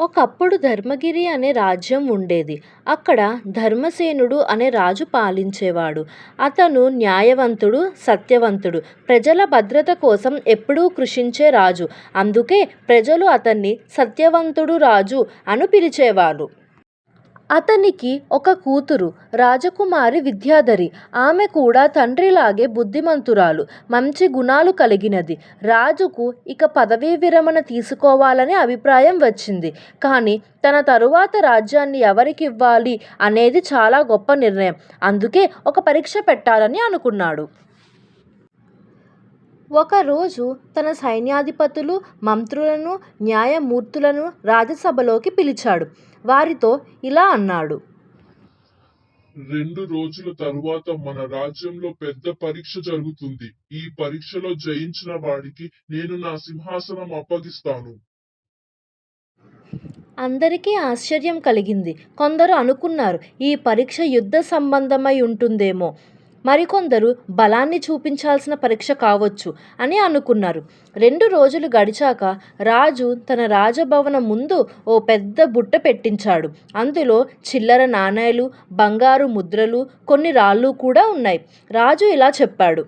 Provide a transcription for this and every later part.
ఒకప్పుడు ధర్మగిరి అనే రాజ్యం ఉండేది. అక్కడ ధర్మసేనుడు అనే రాజు పాలించేవాడు. అతను న్యాయవంతుడు, సత్యవంతుడు. ప్రజల భద్రత కోసం ఎప్పుడూ కృషించే రాజు. అందుకే ప్రజలు అతన్ని సత్యవంతుడు రాజు అని పిలిచేవారు. అతనికి ఒక కూతురు. రాజకుమారి విద్యాధరి. ఆమె కూడా తండ్రిలాగే బుద్ధిమంతురాలు, మంచి గుణాలు కలిగినది. రాజుకు ఇక పదవీ విరమణ తీసుకోవాలనే అభిప్రాయం వచ్చింది. కానీ తన తరువాత రాజ్యాన్ని ఎవరికి ఇవ్వాలి అనేది చాలా గొప్ప నిర్ణయం. అందుకే ఒక పరీక్ష పెట్టాలని అనుకున్నాడు. ఒకరోజు తన సైన్యాధిపతులు, మంత్రులను, న్యాయమూర్తులను రాజసభలోకి పిలిచాడు. వారితో ఇలా అన్నాడు. రెండు రోజుల తరువాత మన రాజ్యంలో పెద్ద పరీక్ష జరుగుతుంది. ఈ పరీక్షలో జయించిన వాడికి నేను నా సింహాసనం అప్పగిస్తాను. అందరికీ ఆశ్చర్యం కలిగింది. కొందరు అనుకున్నారు ఈ పరీక్ష యుద్ధ సంబంధమై ఉంటుందేమో. మరికొందరు బలాన్ని చూపించాల్సిన పరీక్ష కావచ్చు అని అనుకున్నారు. రెండు రోజులు గడిచాక రాజు తన రాజభవనం ముందు ఓ పెద్ద బుట్ట పెట్టించాడు. అందులో చిల్లర నాణేలు, బంగారు ముద్రలు, కొన్ని రాళ్ళు కూడా ఉన్నాయి. రాజు ఇలా చెప్పాడు.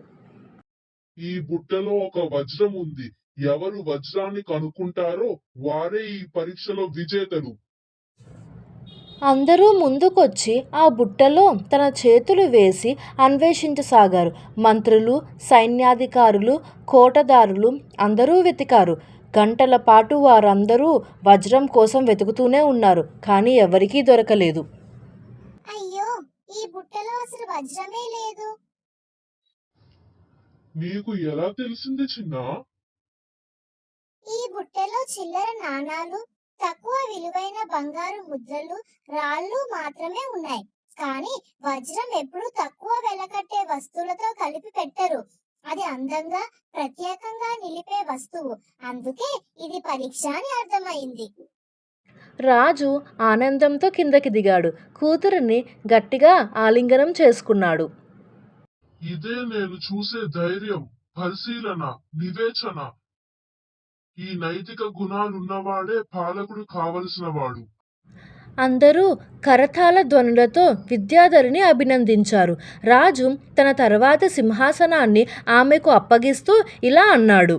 ఈ బుట్టలో ఒక వజ్రం ఉంది. ఎవరు వజ్రాన్ని కనుక్కుంటారో వారే ఈ పరీక్షలో విజేతలు. అందరూ ముందుకొచ్చి ఆ బుట్టలో తన చేతులు వేసి అన్వేషించసాగారు. మంత్రులు, సైన్యాధికారులు, కోటదారులు అందరూ వెతికారు. గంటల పాటు వారందరూ వజ్రం కోసం వెతుకుతూనే ఉన్నారు. కానీ ఎవరికీ దొరకలేదు. అయ్యో ఈ బుట్టలో అసలు వజ్రమే లేదు నీకు ఎలా తెలిసింది చిన్నా? ఈ బుట్టలో చిల్లర నాణాలు తక్కువ విలువైన బంగారు ముద్రలు రాళ్ళు మాత్రమే ఉన్నాయి కానీ వజ్రం ఎప్పుడూ తక్కువ వెలకట్టే వస్తువులతో కలిపి పెట్టరు అది అందంగా ప్రత్యేకంగా నిలిపే వస్తువు అందుకే ఇది పరీక్ష అని అర్థమైంది రాజు ఆనందంతో కిందకి దిగాడు. కూతురిని గట్టిగా ఆలింగనం చేసుకున్నాడు. ఇదే నేను చూసే ధైర్యం, పరిశీలన, వివేచన. ఈ నైతిక గుణాలున్నవాడే పాలకుడు కావలసినవాడు. అందరూ కరతాళ ధ్వనులతో విద్యాధరిని అభినందించారు. రాజు తన తర్వాత సింహాసనాన్ని ఆమెకు అప్పగిస్తూ ఇలా అన్నాడు.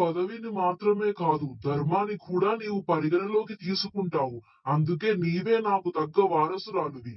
పదవిని మాత్రమే కాదు ధర్మాన్ని కూడా నీవు పరిగణలోకి తీసుకుంటావు. అందుకే నీవే నాకు తగ్గ వారసురాలివి.